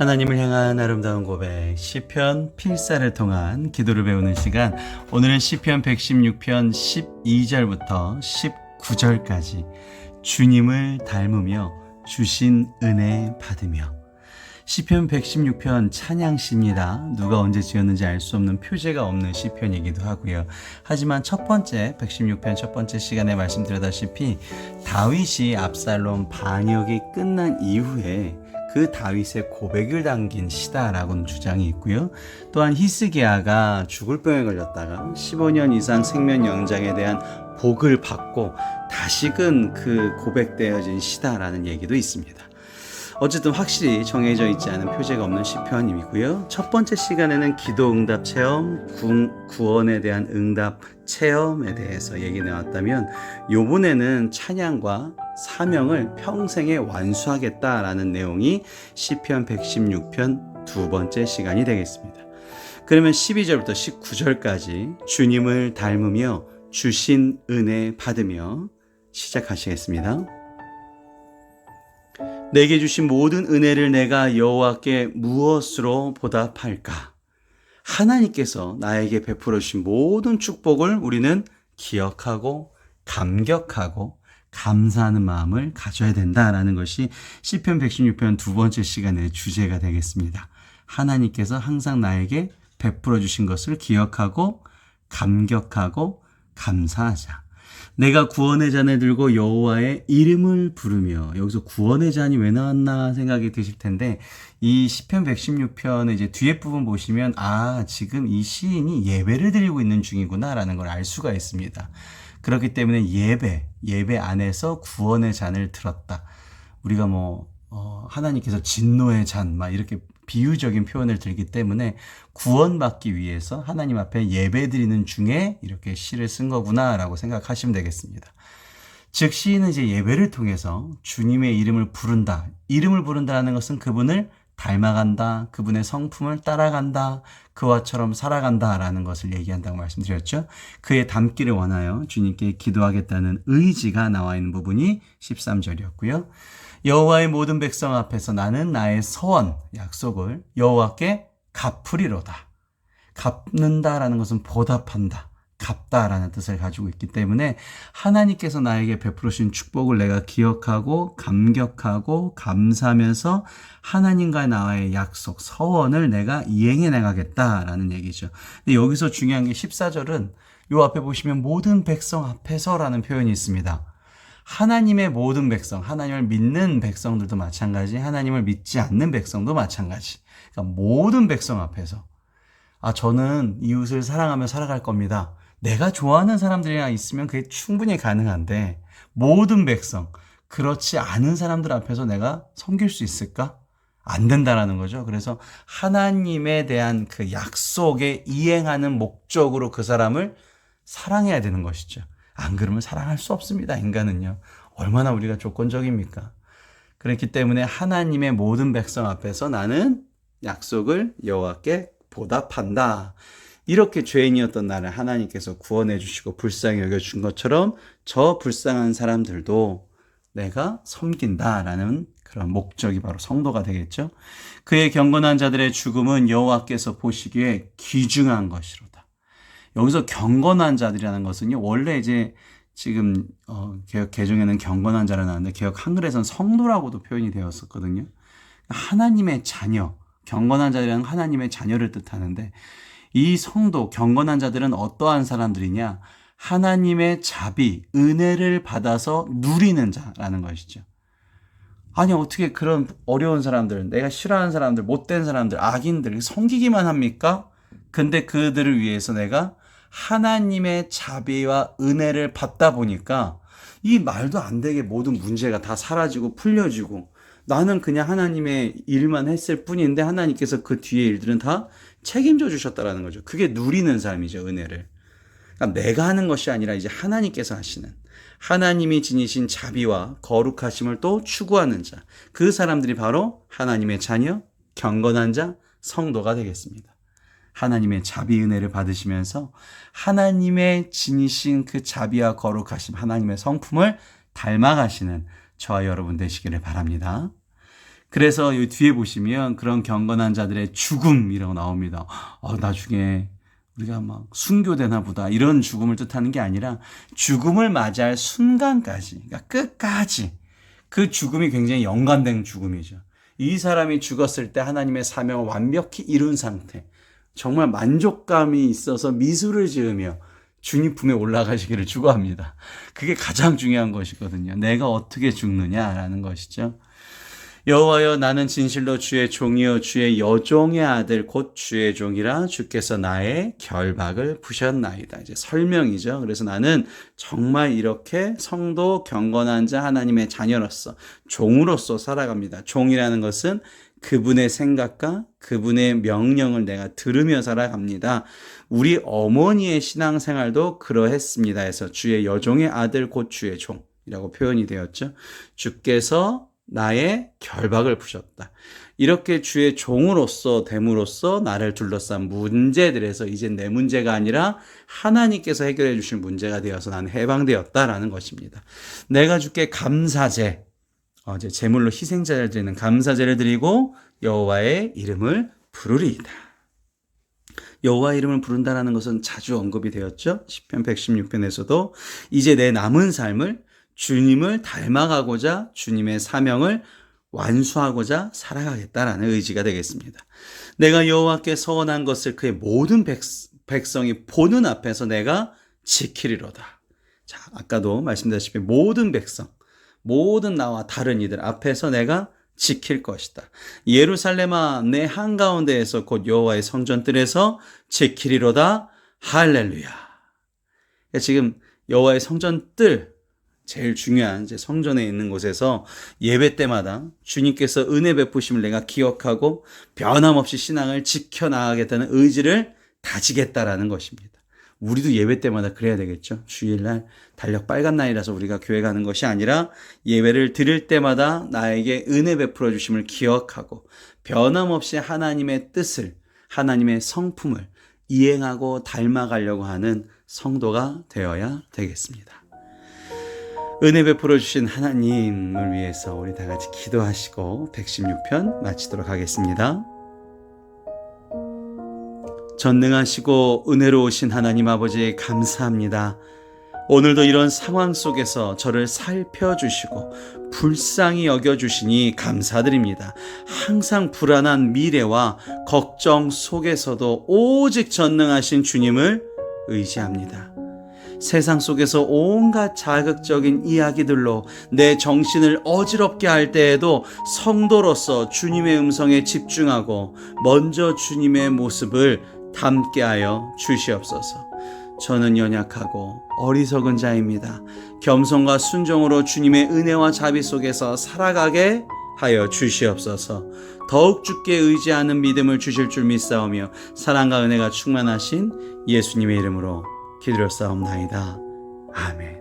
하나님을 향한 아름다운 고백 시편 필사를 통한 기도를 배우는 시간 오늘은 시편 116편 12절부터 19절까지 주님을 닮으며 주신 은혜 받으며 시편 116편 찬양시입니다. 누가 언제 지었는지 알 수 없는 표제가 없는 시편이기도 하고요. 하지만 첫 번째 116편 첫 번째 시간에 말씀드렸다시피 다윗이 압살롬 반역이 끝난 이후에 그 다윗의 고백을 담긴 시다라고는 주장이 있고요. 또한 히스기야가 죽을 병에 걸렸다가 15년 이상 생명 연장에 대한 복을 받고 다시금 그 고백되어진 시다라는 얘기도 있습니다. 어쨌든 확실히 정해져 있지 않은 표제가 없는 시편임이고요. 첫 번째 시간에는 기도 응답 체험, 구 원에 대한 응답 체험에 대해서 얘기 나왔다면 요번에는 찬양과 사명을 평생에 완수하겠다라는 내용이 시편 116편 두 번째 시간이 되겠습니다. 그러면 12절부터 19절까지 주님을 닮으며 주신 은혜 받으며 시작하시겠습니다. 내게 주신 모든 은혜를 내가 여호와께 무엇으로 보답할까? 하나님께서 나에게 베풀어 주신 모든 축복을 우리는 기억하고 감격하고 감사하는 마음을 가져야 된다라는 것이 시편 116편 두 번째 시간의 주제가 되겠습니다. 하나님께서 항상 나에게 베풀어 주신 것을 기억하고 감격하고 감사하자. 내가 구원의 잔을 들고 여호와의 이름을 부르며 여기서 구원의 잔이 왜 나왔나 생각이 드실 텐데 이 시편 116편의 이제 뒤에 부분 보시면 아 지금 이 시인이 예배를 드리고 있는 중이구나라는 걸 알 수가 있습니다. 그렇기 때문에 예배 예배 안에서 구원의 잔을 들었다. 우리가 뭐 어, 하나님께서 진노의 잔, 막 이렇게 비유적인 표현을 들기 때문에 구원받기 위해서 하나님 앞에 예배 드리는 중에 이렇게 시를 쓴 거구나라고 생각하시면 되겠습니다. 즉, 시인은 이제 예배를 통해서 주님의 이름을 부른다. 이름을 부른다는 것은 그분을 닮아간다. 그분의 성품을 따라간다. 그와처럼 살아간다 라는 것을 얘기한다고 말씀드렸죠. 그의 닮기를 원하여 주님께 기도하겠다는 의지가 나와 있는 부분이 13절이었고요. 여호와의 모든 백성 앞에서 나는 나의 서원, 약속을 여호와께 갚으리로다. 갚는다라는 것은 보답한다. 갚다라는 뜻을 가지고 있기 때문에 하나님께서 나에게 베풀으신 축복을 내가 기억하고 감격하고 감사하면서 하나님과 나와의 약속, 서원을 내가 이행해 나가겠다라는 얘기죠. 근데 여기서 중요한 게 14절은 요 앞에 보시면 모든 백성 앞에서라는 표현이 있습니다. 하나님의 모든 백성, 하나님을 믿는 백성들도 마찬가지, 하나님을 믿지 않는 백성도 마찬가지. 그러니까 모든 백성 앞에서 아 저는 이웃을 사랑하며 살아갈 겁니다. 내가 좋아하는 사람들이랑 있으면 그게 충분히 가능한데 모든 백성 그렇지 않은 사람들 앞에서 내가 섬길 수 있을까? 안 된다라는 거죠. 그래서 하나님에 대한 그 약속에 이행하는 목적으로 그 사람을 사랑해야 되는 것이죠. 안 그러면 사랑할 수 없습니다. 인간은요. 얼마나 우리가 조건적입니까? 그렇기 때문에 하나님의 모든 백성 앞에서 나는 약속을 여호와께 보답한다. 이렇게 죄인이었던 나를 하나님께서 구원해 주시고 불쌍히 여겨 준 것처럼 저 불쌍한 사람들도 내가 섬긴다라는 그런 목적이 바로 성도가 되겠죠. 그의 경건한 자들의 죽음은 여호와께서 보시기에 귀중한 것이로다. 여기서 경건한 자들이라는 것은요. 원래 이제 지금 어, 개혁 개정에는 경건한 자를 나왔는데 개혁 한글에서는 성도라고도 표현이 되었었거든요. 하나님의 자녀, 경건한 자들은 하나님의 자녀를 뜻하는데 이 성도, 경건한 자들은 어떠한 사람들이냐? 하나님의 자비, 은혜를 받아서 누리는 자라는 것이죠. 아니, 어떻게 그런 어려운 사람들, 내가 싫어하는 사람들, 못된 사람들, 악인들, 섬기기만 합니까? 근데 그들을 위해서 내가 하나님의 자비와 은혜를 받다 보니까 이 말도 안 되게 모든 문제가 다 사라지고 풀려지고 나는 그냥 하나님의 일만 했을 뿐인데 하나님께서 그 뒤에 일들은 다 책임져 주셨다라는 거죠. 그게 누리는 삶이죠, 은혜를. 그러니까 내가 하는 것이 아니라 이제 하나님께서 하시는 하나님이 지니신 자비와 거룩하심을 또 추구하는 자. 그 사람들이 바로 하나님의 자녀, 경건한 자, 성도가 되겠습니다. 하나님의 자비 은혜를 받으시면서 하나님의 지니신 그 자비와 거룩하심, 하나님의 성품을 닮아가시는 저와 여러분 되시기를 바랍니다. 그래서 이 뒤에 보시면 그런 경건한 자들의 죽음이라고 나옵니다. 어, 나중에 우리가 막 순교되나 보다 이런 죽음을 뜻하는 게 아니라 죽음을 맞이할 순간까지, 그러니까 끝까지 그 죽음이 굉장히 연관된 죽음이죠. 이 사람이 죽었을 때 하나님의 사명을 완벽히 이룬 상태, 정말 만족감이 있어서 미술을 지으며 주님 품에 올라가시기를 축원합니다. 그게 가장 중요한 것이거든요. 내가 어떻게 죽느냐라는 것이죠. 여호와여 나는 진실로 주의 종이요 주의 여종의 아들 곧 주의 종이라 주께서 나의 결박을 부셨나이다. 이제 설명이죠. 그래서 나는 정말 이렇게 성도 경건한 자 하나님의 자녀로서 종으로서 살아갑니다. 종이라는 것은 그분의 생각과 그분의 명령을 내가 들으며 살아갑니다. 우리 어머니의 신앙생활도 그러했습니다. 해서 주의 여종의 아들 곧 주의 종이라고 표현이 되었죠. 주께서 나의 결박을 푸셨다. 이렇게 주의 종으로서 됨으로써 나를 둘러싼 문제들에서 이제 내 문제가 아니라 하나님께서 해결해 주실 문제가 되어서 나는 해방되었다라는 것입니다. 내가 주께 감사제, 어제 제물로 희생자를 드리는 감사제를 드리고 여호와의 이름을 부르리이다. 여호와 이름을 부른다라는 것은 자주 언급이 되었죠. 10편 116편에서도 이제 내 남은 삶을 주님을 닮아가고자 주님의 사명을 완수하고자 살아가겠다라는 의지가 되겠습니다. 내가 여호와께 서원한 것을 그의 모든 백, 백성이 보는 앞에서 내가 지키리로다. 자, 아까도 말씀드렸다시피 모든 백성, 모든 나와 다른 이들 앞에서 내가 지킬 것이다. 예루살렘아 내 한가운데에서 곧 여호와의 성전뜰에서 지키리로다. 할렐루야. 지금 여호와의 성전뜰 제일 중요한 이제 성전에 있는 곳에서 예배 때마다 주님께서 은혜 베푸심을 내가 기억하고 변함없이 신앙을 지켜 나가겠다는 의지를 다지겠다라는 것입니다. 우리도 예배 때마다 그래야 되겠죠. 주일날 달력 빨간 날이라서 우리가 교회 가는 것이 아니라 예배를 드릴 때마다 나에게 은혜 베풀어 주심을 기억하고 변함없이 하나님의 뜻을 하나님의 성품을 이행하고 닮아가려고 하는 성도가 되어야 되겠습니다. 은혜 베풀어 주신 하나님을 위해서 우리 다 같이 기도하시고 116편 마치도록 하겠습니다. 전능하시고 은혜로우신 하나님 아버지 감사합니다. 오늘도 이런 상황 속에서 저를 살펴주시고 불쌍히 여겨주시니 감사드립니다. 항상 불안한 미래와 걱정 속에서도 오직 전능하신 주님을 의지합니다. 세상 속에서 온갖 자극적인 이야기들로 내 정신을 어지럽게 할 때에도 성도로서 주님의 음성에 집중하고 먼저 주님의 모습을 담게 하여 주시옵소서. 저는 연약하고 어리석은 자입니다. 겸손과 순종으로 주님의 은혜와 자비 속에서 살아가게 하여 주시옵소서. 더욱 주께 의지하는 믿음을 주실 줄 믿사오며 사랑과 은혜가 충만하신 예수님의 이름으로 기도를 싸움나이다. 아멘.